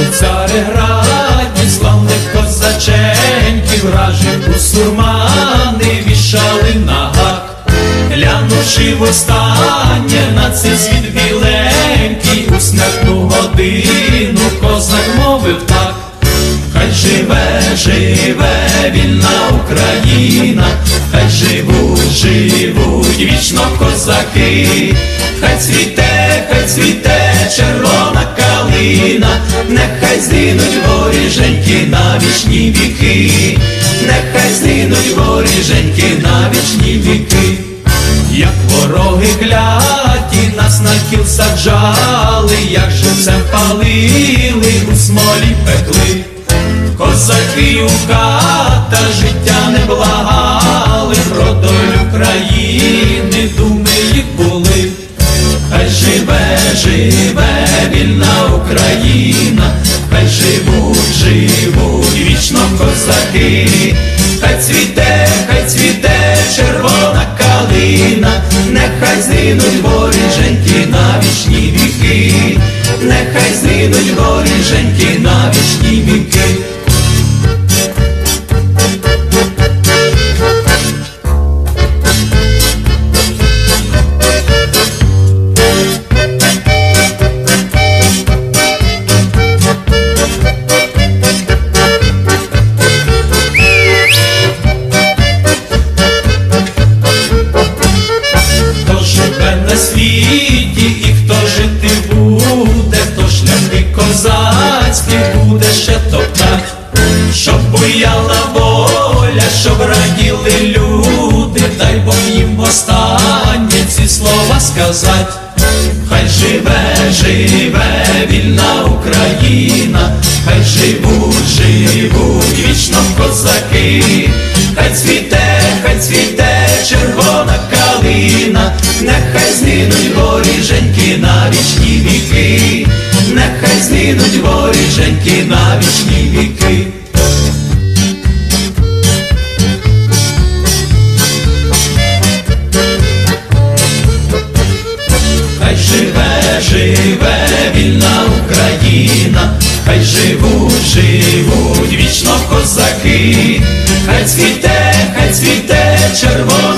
у цареграді славних козаченьків вражих у сурмани вішали на гак, глянувши в востаннє на цей світ біленький, у смертну годину козак мовив так. Хай живе, живе вільна Україна, хай живуть, живуть вічно козаки, хай цвіте, хай цвіте калина, нехай згинуть воріженьки на вічні віки, нехай згинуть воріженьки на вічні віки. Як вороги кляті нас на кіл саджали, як живцем палили, у смолі пекли, козаки у хата життя не благали, про долю країни козаки, хай цвіте, хай цвіте червона калина, нехай згинуть воріженьки на вічні віки, нехай згинуть воріженьки на вічні віки. Світі і хто жити буде, хто шляхи козацькі буде ще топтать, щоб буяла воля, щоб раділи люди, дай Бог їм останнє ці слова сказать. Хай живе, живе вільна Україна, хай живуть, живуть вічно козаки, хай цвіте, хай цвіте згинуть воріженьки на вічні віки, нехай згинуть воріженьки на вічні віки. Хай живе, живе вільна Україна, хай живуть, живуть вічно козаки, хай цвіте, хай цвіте червона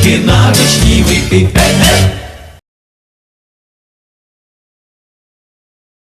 воріженьки на віки. Е-е!